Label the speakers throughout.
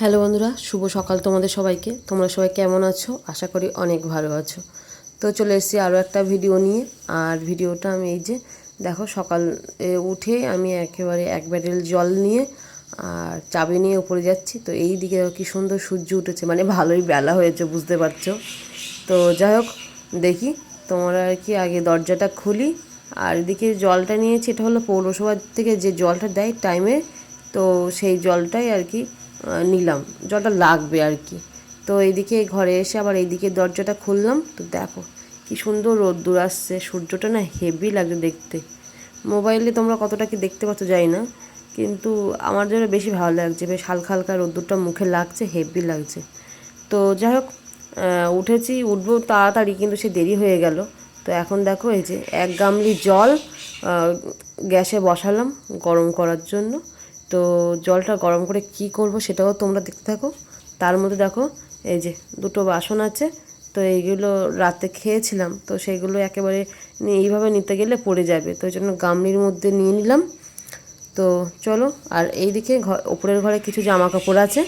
Speaker 1: Hello বন্ধুরা, শুভ সকাল তোমাদের সবাইকে। তোমরা সবাই কেমন আছো? আশা করি অনেক ভালো আছো। তো চলে এসেছি আরও একটা ভিডিও নিয়ে। আর ভিডিওটা আমি এই যে, দেখো সকাল উঠে আমি একেবারে এক ব্যারেল জল নিয়ে আর চাবি নিয়ে উপরে যাচ্ছি। তো এই দিকে কি সুন্দর সূর্য উঠেছে মানে ভালোই বেলা হয়েছে, বুঝতে পারছ? তো যাই হোক, দেখি তোমরা আর কি আগে দরজাটা খুলি। আর এদিকে জলটা নিয়েছি, এটা হলো পৌরসভার থেকে যে জলটা দেয় টাইমে তো সেই জলটাই আর কি নিলাম। জলটা লাগবে আর কি। তো এইদিকে ঘরে এসে আবার এইদিকে দরজাটা খুললাম। তো দেখো, কি সুন্দর রোদ্দুর আসছে। সূর্যটা না হেভি লাগে দেখতে। মোবাইলে তোমরা কতটা কি দেখতে পাচ্ছ যাই না। কিন্তু আমার জন্য বেশি ভালো লাগছে। বেশ হালকা হালকা রোদ্দুরটা মুখে লাগছে হেভি লাগছে। তো যাই হোক উঠেছি। উঠবো তাড়াতাড়ি, কিন্তু সে দেরি হয়ে গেল। তো এখন দেখো, এই যে এক গামলি জল গ্যাসে বসালাম গরম করার জন্য। তো জলটা গরম করে কি করব সেটাও তোমরা দেখতে থাকো। তার মধ্যে দেখো, এই যে দুটো বাসন আছে, তো এইগুলো রাতে খেয়েছিলাম, তো সেগুলো একেবারে এইভাবে নিতে গেলে পড়ে যাবে, তো ওই জন্য গামলির মধ্যে নিয়ে নিলাম। তো চলো, আর এইদিকে ঘর ওপরের ঘরে কিছু জামা কাপড় আছে,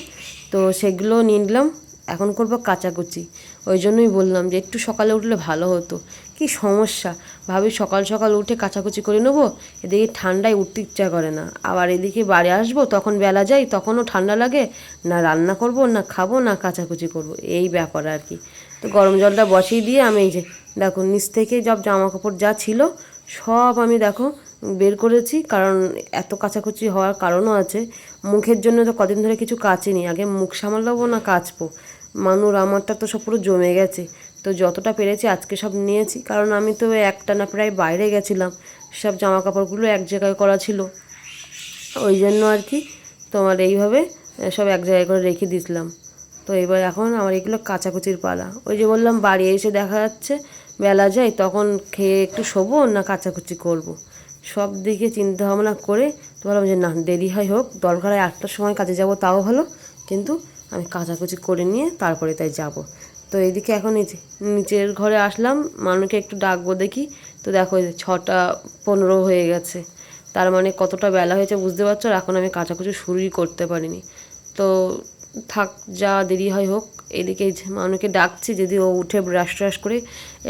Speaker 1: তো সেগুলো নিয়ে নিলাম। এখন করব কাচাকুচি। ওই জন্যই বললাম যে একটু সকালে উঠলে ভালো হতো। কি সমস্যা? ভাবি সকাল সকাল উঠে কাচাকুচি করে নেব, এদিকে ঠান্ডায় উঠতে ইচ্ছা করে না। আবার এদিকে বাড়ি আসব, তখন বেলা যাই, তখনও ঠান্ডা লাগে। না রান্না করব, না খাব, না কাচাকুচি করব। এই ব্যাপার আর কি। তো গরম জলটা বসিয়ে দিয়ে আমি এই যে, দেখো নিচ থেকে সব জামা কাপড় যা ছিল, সব আমি দেখো বের করেছি। কারণ এত কাচাকুচি হওয়ার কারণও আছে। মুখের জন্য তো কদিন ধরে কিছু কাচিনি। আগে মুখ সামলাবো না কাচবো। মানুর আমারটা তো সব পুরো জমে গেছে। তো যতটা পেরেছি আজকে সব নিয়েছি। কারণ আমি তো একটা না প্রায় বাইরে গেছিলাম। সব জামা কাপড়গুলো এক জায়গায় করা ছিল। ওই জন্য আর কি তোমার এইভাবে সব এক জায়গায় করে রেখে দিছিলাম তো এবার এখন আমার এগুলো কাচাকুচির পালা। ওই যে বললাম, বাড়ি এসে দেখা যাচ্ছে, বেলা যায়, তখন খেয়ে একটু শোবো না কাচাকুচি করব। সব দিকে চিন্তা ভাবনা করে তো বললাম যে না, দেরি হয় হোক, দরকার হয় আটটার সময় কাজে যাব, তাও ভালো। কিন্তু আমি কাচাকুচি করে নিয়ে তারপরে তাই যাব। তো এইদিকে এখন নিচের ঘরে আসলাম মানুষকে একটু ডাকবো দেখি। তো দেখো ছটা পনেরো হয়ে গেছে। তার মানে কতটা বেলা হয়েছে বুঝতে পারছ? এখন আমি কাচাকুচি শুরুই করতে পারিনি। তো থাক, যা দেরি হয় হোক, এদিকে মানুষকে ডাকছি, যদি ও উঠে ব্রাশ ট্রাশ করে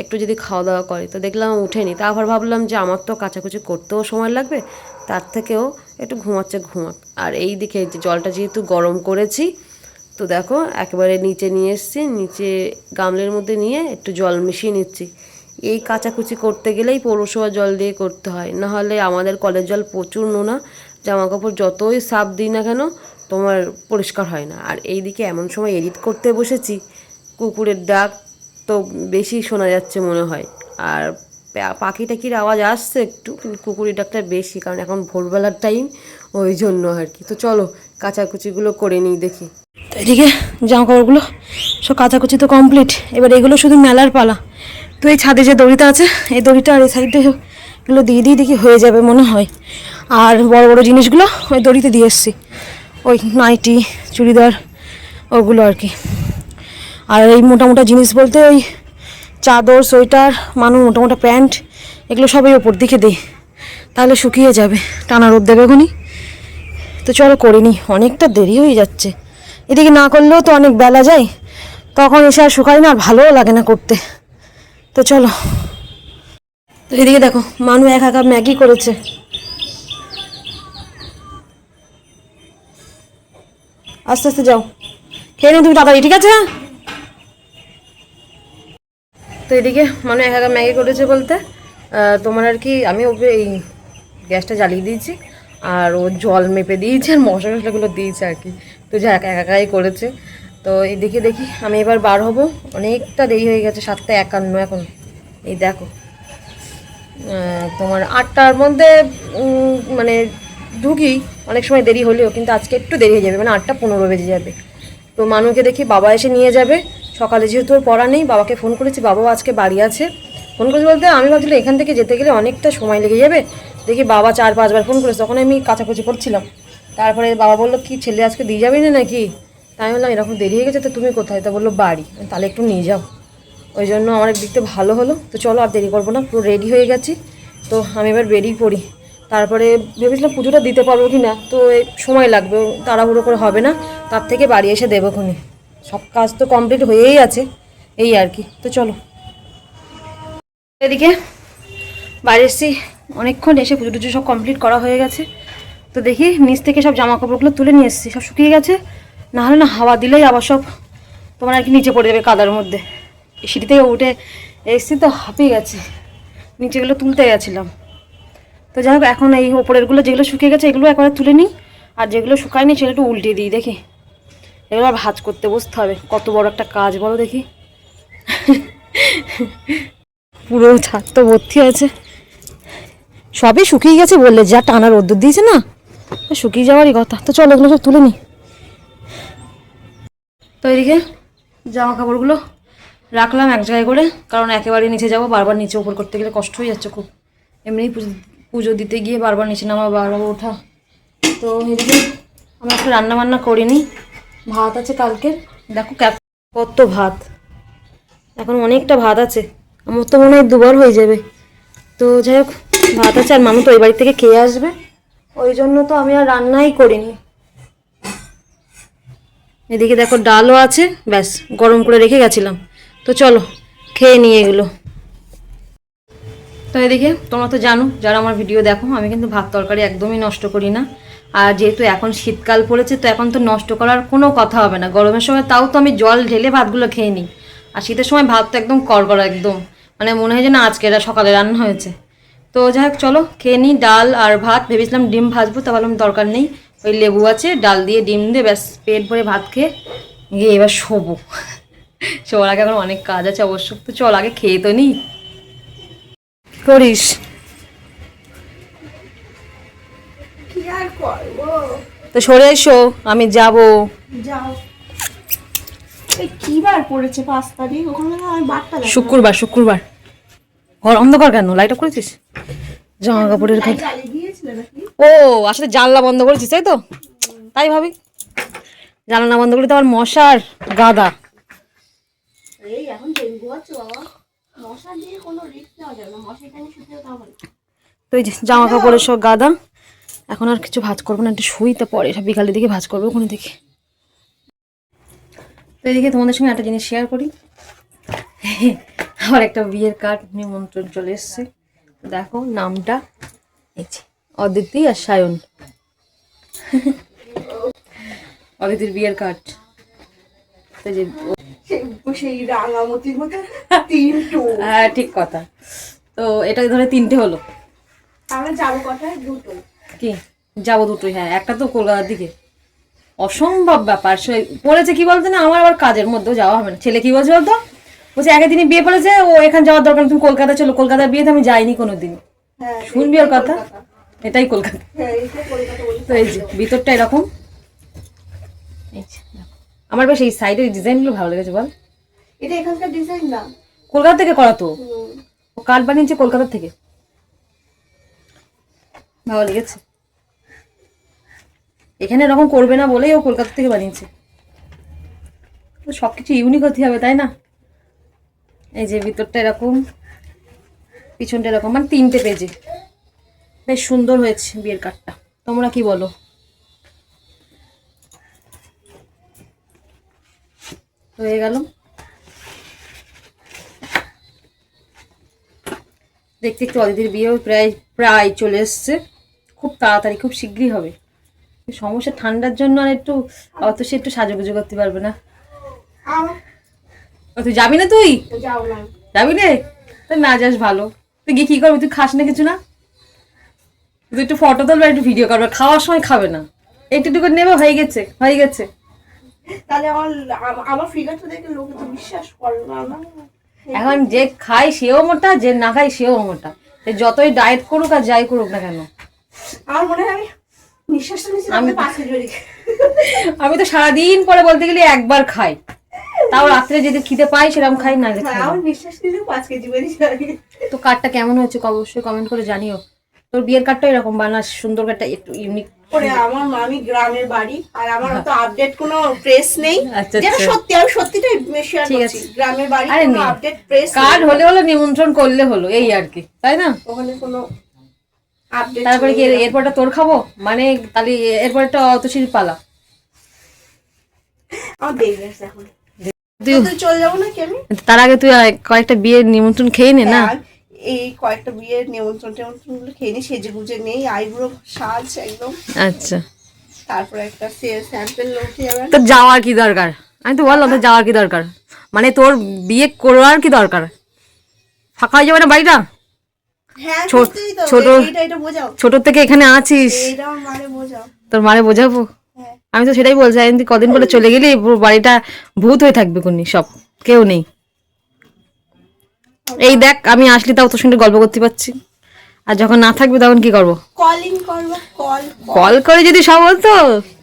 Speaker 1: একটু যদি খাওয়া দাওয়া করে। তো দেখলাম উঠেনি। তা আবার ভাবলাম যে আমার তো কাচাকুচি করতেও সময় লাগবে, তার থেকেও একটু ঘুমাচ্ছে ঘুমাক। আর এই দিকে জলটা যেহেতু গরম করেছি তো দেখো, একেবারে নিচে নিয়ে এসেছি, নিচে গামলের মধ্যে নিয়ে একটু জল মিশিয়ে নিচ্ছি। এই কাচাকুচি করতে গেলেই পৌরসভা জল দিয়ে করতে হয়। না হলে আমাদের কলের জল প্রচুর নোনা জামা কাপড় যতই সাফ দিই না কেন তোমার পরিষ্কার হয় না। আর এই দিকে এমন সময় এডিট করতে বসেছি, কুকুরের ডাক তো বেশি শোনা যাচ্ছে মনে হয়। আর পাখি টাকির আওয়াজ আসছে একটু, কিন্তু কুকুরের ডাকটা বেশি, কারণ এখন ভোরবেলার টাইম ওই জন্য আর কি। তো চলো, কাচাকুচিগুলো করে নিই দেখি।
Speaker 2: এদিকে জামা কাপড়গুলো সব কাচাকুচি তো কমপ্লিট এবার এগুলো শুধু মেলার পালা। তো এই ছাদে যে দড়িটা আছে, এই দড়িটা আর এই সাইডে এগুলো দিয়ে দিয়ে দেখি হয়ে যাবে মনে হয়। আর বড় বড় জিনিসগুলো ওই দড়িতে দিয়ে এসছি। ওই নাইটি, চুড়িদার, ওগুলো আর কি। আর এই মোটা মোটা জিনিস বলতে ওই চাদর, সোয়েটার মানুষ মোটা মোটা প্যান্ট, এগুলো সবই ওপর দিকে দিই। তাহলে শুকিয়ে যাবে, টানা রোদ দেবে এখনই। তো চলো করে নিই অনেকটা দেরি হয়ে যাচ্ছে। এদিকে না করলেও তো অনেক বেলা যায়। তখন এসে আর শুকাই না আর ভালোও লাগে না করতে। তো চলো। তো এদিকে দেখো, মানু এক একা ম্যাগি করেছে। আস্তে আস্তে যাও। খেয়ে নিও তুমি তাড়াতাড়ি, ঠিক আছে?
Speaker 1: তো এদিকে মানে এক একা ম্যাগি করেছে বলতে তোমার আর কি, আমি ওকে এই গ্যাসটা জ্বালিয়ে দিয়েছি, আর ও জল মেপে দিয়েছে, আর মশলা টশলাগুলো দিয়েছে আর কি। তো যা, একা একাই করেছে। তো এদিকে দেখি আমি এবার বার হব। অনেকটা দেরি হয়ে গেছে, সাতটা একান্ন এখন। এই দেখো। তোমার আটটার মধ্যে মানে ঢুকি, অনেক সময় দেরি হলেও, কিন্তু আজকে একটু দেরি হয়ে যাবে মানে আটটা পনেরো বেজে যাবে। তো মানুকে দেখি বাবা এসে নিয়ে যাবে। সকালে যেহেতু ওর পড়া নেই, বাবাকে ফোন করেছি, বাবাও আজকে বাড়ি আছে। ফোন করেছি বলতে, আমি ভাবছিলাম এখান থেকে যেতে গেলে অনেকটা সময় লেগে যাবে। দেখি বাবা চার পাঁচবার ফোন করেছে, তখন আমি কাচাকুচি করছিলাম। তারপরে বাবা বলল, কি ছেলে আজকে দিয়ে যাবি না নাকি? তাই আমি বললাম, এরকম দেরি হয়ে গেছে তো তুমি কোথায়? তা বলল, বাড়ি। তাহলে একটু নিয়ে যাও। ওই জন্য আমার দেখতে ভালো হলো। তো চলো আর দেরি করব না, পুরো রেডি হয়ে গেছি। তো আমি এবার বেরিয়ে পড়ি
Speaker 2: তারপরে ভেবেছিলাম পুজোটা দিতে পারব কি না, তো সময় লাগবে, তাড়াহুড়ো করে হবে না। তার থেকে বাড়ি এসে দেবো খুনি সব কাজ তো কমপ্লিট হয়েই আছে, এই আর কি। তো চলো। এদিকে বাড়ি এসেছি, অনেকক্ষণ এসে পুজো টুজো সব কমপ্লিট করা হয়ে গেছে। তো দেখি নিচ থেকে সব জামা কাপড়গুলো তুলে নিয়ে এসেছি, সব শুকিয়ে গেছে। না হলে না হাওয়া দিলেই আবার সব তোমার আর কি নিচে পড়ে যাবে কাদার মধ্যে। সিঁড়ি থেকে উঠে এসেছি তো হাঁপিয়ে গেছে, নিচেগুলো তুলতে গেছিলাম। তো যাই হোক, এখন এই ওপরেরগুলো যেগুলো শুকিয়ে গেছে, এগুলো একবারে তুলে নিই। আর যেগুলো শুকায়নি সেগুলো একটু উল্টে দিই, দেখি। এগুলো আর ভাজ করতে বসতে হবে, কত বড় একটা কাজ বলো দেখি। পুরো ছাদ তো ভর্তি আছে। সবই শুকিয়ে গেছে বললে, যা টানা রোদ্দুর দিয়েছে না? শুকিয়ে যাওয়ারই কথা। তো চলো এগুলো সব তুলে নি। তো এদিকে জামা কাপড়গুলো রাখলাম এক জায়গায় করে, কারণ একেবারে নিচে যাব, বারবার নিচে উপর করতে গেলে কষ্ট হয়ে যাচ্ছে খুব। এমনি পুজো দিতে গিয়ে বারবার নিচে নামা বারবার ওঠা। তো এদিকে আমরা একটু রান্না বান্না করিনি ভাত আছে কালকের। দেখো কত ভাত। এখন অনেকটা ভাত আছে। আমার তো মনে হয় দুবার হয়ে যাবে। তো যাই হোক, ভাত আছে আর মামু তো ওই বাড়ি থেকে খেয়ে আসবে। ওই জন্য তো আমি আর রান্নাই করিনি। এদিকে দেখো ডালও আছে, ব্যাস, গরম করে রেখে গেছিলাম। তো চলো, খেয়ে নিয়ে এগুলো। তো এদিকে, তোমরা তো জানো, যারা আমার ভিডিও দেখো, আমি কিন্তু ভাত তরকারি একদমই নষ্ট করি না। আর যেহেতু এখন শীতকাল পড়েছে, তো এখন তো নষ্ট করার কোনো কথা হবে না। গরমের সময় তাও তো আমি জল ঢেলে ভাতগুলো খেয়ে নিই। আর শীতের সময় ভাত তো একদম করকরা একদম। মানে মনে হয় যে না আজকে এটা সকালে রান্না হয়েছে। তো যাই হোক চলো খেয়ে নিই ডাল আর ভাত। ভেবেছিলাম ডিম ভাজবো তা ভাবলাম দরকার নেই। ওই লেবু আছে ডাল দিয়ে ডিম দিয়ে ব্যাস পেট ভরে ভাত খেয়ে গিয়ে এবার শোবো। শোয়ার আগে এখন অনেক কাজ আছে অবশ্য তো চল আগে খেয়ে তো নিই। করিস।
Speaker 3: কি আর
Speaker 2: তো সরে এসো আমি যাব। শুক্রবার শুক্রবার। ঘর অন্ধকার কেন? লাইট অফ করেছিস? জামা কাপড়ের কথা ও আসলে জানলা বন্ধ করেছিস তাই তো? তাই ভাবি। জানলা বন্ধ করে তো আবার মশার গাদা। তো এই যে জামা কাপড়ের সব গাদা। এখন আর কিছু ভাজ করব না একটু শুই তো পরে। সব বিকালের দিকে ভাজ করব ওখানে দিকে তো এদিকে তোমাদের সঙ্গে একটা জিনিস শেয়ার করি। আমার একটা বিয়ের কার্ড নিমন্ত্রণ চলে এসছে। দেখো নামটা। এই যে অদিতি আর সায়ন। অদিতির বিয়ের কার্ড তো যে
Speaker 3: সেই- সেই রাঙামতির মতো তিনটু।
Speaker 2: হ্যাঁ ঠিক কথা। তো এটা ধরে তিনটে হলো।
Speaker 3: আমরা যাব দুটো।
Speaker 2: কি? যাব দুটোই হ্যাঁ। একটা তো কলকাতার দিকে। অসম্ভব ব্যাপার। সে- পড়েছে কি বলতো না? আমার আবার কাজের মধ্যেও যাওয়া হবে না। ছেলে কি বলছে বলতো? বলছে একে দিনই বিয়ে পড়েছে ও এখানে যাওয়ার দরকার তুমি কলকাতা চলো কলকাতার বিয়েতে আমি যাইনি কোনোদিন।
Speaker 3: হ্যাঁ
Speaker 2: শুনবি ওর কথা? এটাই কলকাতা।
Speaker 3: হ্যাঁ কলকাতা
Speaker 2: তো এই যে ভিতরটা এরকম। আমার বেশ এই সাইডের ডিজাইনগুলো ভালো লেগেছে বল।
Speaker 3: এটা এখানকার ডিজাইন না?
Speaker 2: কলকাতা থেকে করা তো? ও কার্ড বানিয়েছে কলকাতা থেকে? ভালো লেগেছে। এখানে এরকম করবে না বলেই ও কলকাতা থেকে বানিয়েছে। তো সব কিছু ইউনিক হতে হবে তাই না? এই যে ভিতরটা এরকম, পিছনটা এরকম মানে তিনটে পেজে বেশ সুন্দর হয়েছে বিয়ের কার্ডটা তোমরা কি বলো? হয়ে গেল। দেখতে একটু অদিতির বিয়েও প্রায় প্রায় চলে এসছে। খুব তাড়াতাড়ি, খুব শীঘ্রই হবে। সমস্যা ঠান্ডার জন্য আর একটু অত সে একটু সাজুগুজু করতে পারবে না। তুই যাবি না তুই? যাবি রে তুই না যাস ভালো। তুই গিয়ে কি করবি? তুই খাস না কিছু না? তুই একটু ফটো তুলবে একটু ভিডিও করবে খাওয়ার সময় খাবে না। একটু একটু করে নেবে হয়ে গেছে হয়ে গেছে।
Speaker 3: তাহলে আমার আমার ফিগারটা দেখে লোকে তো বিশ্বাস করে না
Speaker 2: এখন যে খায় সেও মোটা যে না খায় সেও মোটা। যতই ডায়েট করুক আর যাই করুক না কেন।
Speaker 3: আমার মনে হয় আমি
Speaker 2: তো সারাদিন পরে বলতে গেলে একবার খাই। তাও রাত্রে যদি খিদে পাই সেরকম খাই না
Speaker 3: নিঃশ্বাস নিলেও পাঁচ কেজি
Speaker 2: তো কার্ডটা কেমন হয়েছে অবশ্যই কমেন্ট করে জানিও। তোর বিয়ের কার্ডটা এরকম বানাস সুন্দর কার্ডটা একটু ইউনিক
Speaker 3: করে আমার মামি গ্রামের বাড়ি আর আমার তো আপডেট কোনো প্রেস নেই।
Speaker 2: আচ্ছা,
Speaker 3: যেটা
Speaker 2: আচ্ছা।
Speaker 3: সত্যি আমি সত্যিটাই শেয়ার করছি। গ্রামের বাড়ি কোনো আপডেট প্রেস
Speaker 2: কার্ড হলে হলো নিমন্ত্রণ করলে হলো এই আর কি তাই না?
Speaker 3: ওখানে কোনো
Speaker 2: তারপরে কি এর- এরপরটা তোর খাব? মানে তাহলে এরপরটা অতশীল পালা।
Speaker 3: আমার এখন।
Speaker 2: তার আগে তুই কয়েকটা বিয়ের নিমন্ত্রণ খেয়ে নে না?
Speaker 3: এই কয়েকটা বিয়ের নিমন্ত্রণ টেমন্ত্রণগুলো খেয়ে নি সেজে গুজে নেই আইব্রো সাজ একদম।
Speaker 2: আচ্ছা।
Speaker 3: তারপরে একটা স্যাম্পেল উঠে যাবে।
Speaker 2: তোর যাওয়ার কি দরকার? আমি তো বললাম তোর যাওয়ার কি দরকার? মানে তোর বিয়ে করার কি দরকার? ফাঁকা হয়ে যাবে না বাড়িটা?
Speaker 3: হ্যাঁ
Speaker 2: ছোট- ছোট- থেকে এখানে আছিস। তোর মারে বোঝাবো?
Speaker 3: হ্যাঁ
Speaker 2: আমি তো সেটাই বলছি আমি তুই কদিন পরে চলে গেলে বাড়িটা ভূত হয়ে থাকবে কোনি সব কেউ নেই। এই দেখ আমি আসলে তাও তোর সঙ্গে গল্প করতে পারছি। আর যখন না থাকবে তখন কি করব?
Speaker 3: কল কল
Speaker 2: করে যদি সব হতো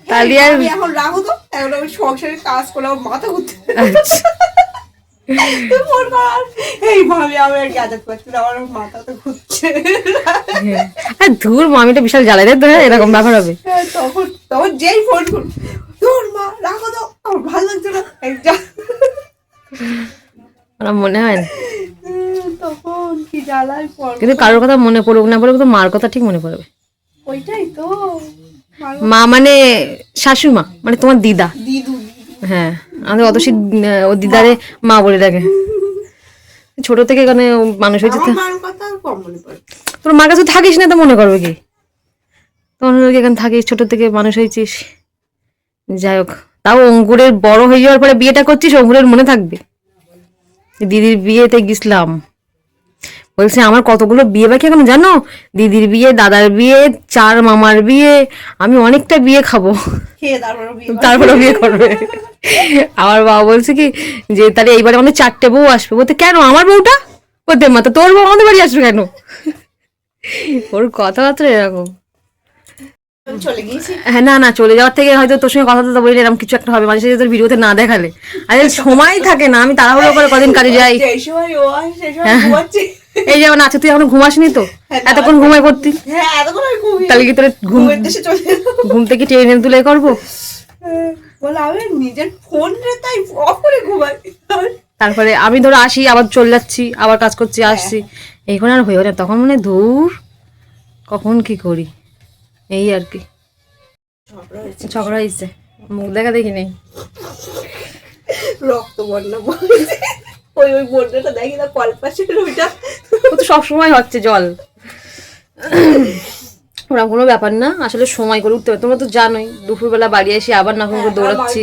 Speaker 2: তাহলে আর
Speaker 3: এখন রাখো তো এখন আমি সংসারের কাজ করলাম মাথা ঘুরতে
Speaker 2: ধুর মামিটা বিশাল জ্বালাই রে তো এরকম ব্যাপার হবে।
Speaker 3: তখন তখন যেই ফোন তোর মা রাখো তো আমার ভালো লাগছে না
Speaker 2: আমার মনে হয়? না
Speaker 3: তখন কি জ্বালায় পর
Speaker 2: কিন্তু কারোর কথা মনে পড়ুক না পড়ুক তো মার কথা ঠিক মনে পড়বে।
Speaker 3: ওইটাই তো
Speaker 2: মা মানে শাশুমা মানে তোমার দিদু
Speaker 3: দিদু।
Speaker 2: হ্যাঁ। আমাদের অত ও দিদারে মা বলে ডাকে। ছোট থেকে এখানে মানুষ হয়েছে তোর মার কাছে থাকিস না তো মনে করবে কি? তখন এখানে থাকিস ছোট থেকে মানুষ হয়েছিস। যাই হোক তাও অঙ্কুরের বড় হয়ে যাওয়ার পরে বিয়েটা করছিস অঙ্কুরের মনে থাকবে। দিদির বিয়েতে গেছিলাম। বলছে আমার কতগুলো বিয়ে বাকি এখন জানো? দিদির বিয়ে দাদার বিয়ে চার মামার বিয়ে আমি অনেকটা বিয়ে খাব।
Speaker 3: তারপরে বিয়ে
Speaker 2: করবে? আমার বাবা বলছে কি যে তাহলে এইবারে আমাদের চারটে বউ আসবে। বলতে কেন? আমার বউটা? বলতে মা তো তোর বউ আমাদের বাড়ি আসবে কেন? ওর কথাবার্তা এরকম। হ্যাঁ না না চলে যাওয়ার থেকে হয়তো তোর সঙ্গে কথা তো বলি এরকম কিছু একটা হবে। মাঝে তোর ভিডিওতে না দেখালে। আরে সময় থাকে না আমি তাড়াহুড়ো করে কদিন কাজে যাই। এই যেমন আছে তুই এখন ঘুমাসনি তো? এতক্ষণ ঘুমাই করতি
Speaker 3: হ্যাঁ
Speaker 2: তাহলে কি তোর ঘুম। ঘুম থেকে টেনে তুলে করব?
Speaker 3: হ্যাঁ,
Speaker 2: তারপরে আমি ধরো আসি আবার চলে যাচ্ছি আবার কাজ করছি আসছি। এইখানে আর হয়ে না। তখন মানে হয় ধূর কখন কি করি? এই আর কি। ঝগড়া হয়েছে। মুখ দেখা দেখি নেই।
Speaker 3: রক্ত বন্যা ওই ওই বন্যাটা দেখি না কলপাশের ওইটা।
Speaker 2: ও তো সবসময় হচ্ছে জল। ওরা কোনো ব্যাপার না আসলে সময় করে উঠতে হবে। তোমরা তো জানোই দুপুরবেলা বাড়ি এসে আবার না করে দৌড়াচ্ছি।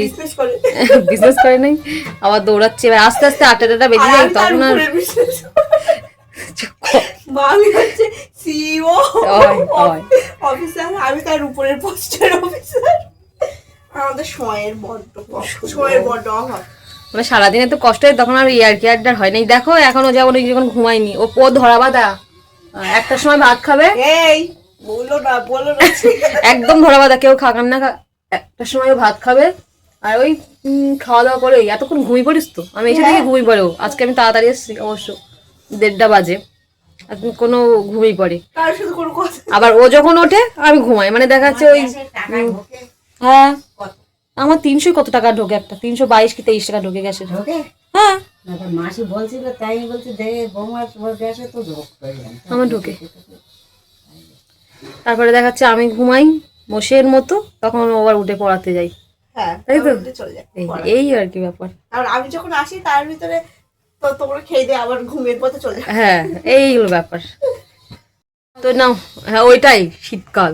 Speaker 3: বিজনেস করে।
Speaker 2: নাই আবার দৌড়াচ্ছি। এবার আস্তে আস্তে আটটা টাটা বেজে যায় তখন আর
Speaker 3: উপরে business মা আমি হচ্ছে সিইও
Speaker 2: হয়, হয়।
Speaker 3: অফিসার আমি তার উপরের পোস্টের অফিসার আমাদের সময়ের বড্ড সময়ের বড্ড অভাব।
Speaker 2: মানে সারাদিনে তো কষ্ট হয় তখন আর ইয়ার কি আড্ডার হয় নাই। দেখো এখনও যেমন ওই যখন ঘুমায়নি ও পো ধরা বাঁধা। একটার সময় ভাত খাবে।
Speaker 3: এই বলো না বলো না।
Speaker 2: একদম ধরা বাঁধা কেউ খাকান না একটার সময় ভাত খাবে। আর ওই খাওয়া দাওয়া করে ওই এতক্ষণ ঘুমিয়ে পড়িস তো? আমি এসে দেখি ঘুমিয়ে পড়ে ও। আজকে আমি তাড়াতাড়ি এসেছি অবশ্য দেড়টা বাজে। আর কোনো ঘুমিয়ে পড়ে। আবার ও যখন ওঠে আমি ঘুমাই। মানে দেখা যাচ্ছে ওই হ্যাঁ। আমার তিনশো কত টাকা ঢোকে একটা? তিনশো বাইশ কি তেইশ টাকা ঢোকে গেছে ঢোকে? হ্যাঁ।
Speaker 4: মাসি বলছিল তাই বলছে গ্যাসে তো ঢোক
Speaker 2: আমার ঢোকে। তারপরে দেখাচ্ছে আমি ঘুমাই মোষের মতো তখন আবার উঠে পড়াতে যাই।
Speaker 3: হ্যাঁ
Speaker 2: তাই তো? এই আর কি ব্যাপার।
Speaker 3: আর আমি যখন আসি তার ভিতরে তো তোমরা খেয়ে দিয়ে আবার ঘুমের পথে চলে যায়
Speaker 2: হ্যাঁ এই ব্যাপার। তো নাও হ্যাঁ ওইটাই শীতকাল।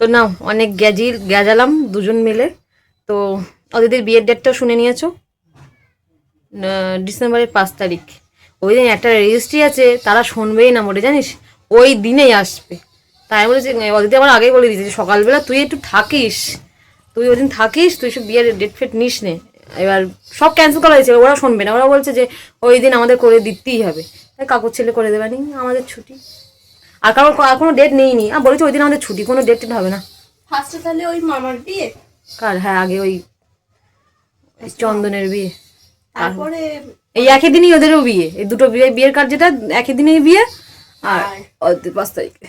Speaker 2: তো নাও অনেক গ্যাজি গ্যাজালাম দুজন মিলে। তো ওদের বিয়ের ডেটটাও শুনে নিয়েছো? ডিসেম্বরের পাঁচ তারিখ। ওই দিন একটা রেজিস্ট্রি আছে, তারা শুনবেই না মোটে, জানিস? ওই দিনেই আসবে। তাই বলেছে অদিতি আমার আগেই বলে দিয়েছে যে সকালবেলা তুই একটু থাকিস। তুই ওই দিন থাকিস, তুই সব বিয়ের ডেট ফেট নিস নে। এবার সব ক্যান্সেল করা হয়েছে ওরা শুনবে না। ওরা বলছে যে ওই দিন আমাদের করে দিতেই হবে। তাই কাকুর ছেলে করে দেবে নি, আমাদের ছুটি। আর কারোর আর কোনো ডেট নেই নি আর বলেছে ওই দিন আমাদের ছুটি, কোনো ডেট হবে না।
Speaker 3: ফার্স্টে তাহলে ওই মামার বিয়ে?
Speaker 2: কার? হ্যাঁ আগে ওই চন্দনের বিয়ে।
Speaker 3: তারপরে
Speaker 2: এই একই দিনই ওদেরও বিয়ে। এই দুটো বিয়ে বিয়ের কার্ড যেটা একই দিনেই বিয়ে আর পাঁচ তারিখে।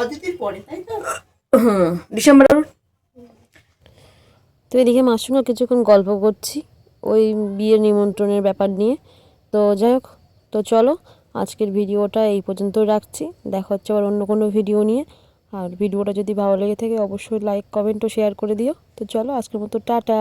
Speaker 3: অদিতির পরে তাই তো?
Speaker 2: হুম ডিসেম্বর তো এদিকে মার সঙ্গে কিছুক্ষণ গল্প করছি ওই বিয়ের নিমন্ত্রণের ব্যাপার নিয়ে। তো যাই হোক তো চলো
Speaker 1: আজকের ভিডিওটা এই পর্যন্ত রাখছি। দেখা হচ্ছে আবার অন্য কোনো ভিডিও নিয়ে। আর ভিডিওটা যদি ভালো লেগে থাকে, অবশ্যই লাইক কমেন্ট ও শেয়ার করে দিও। তো চলো, আজকের মতো টাটা।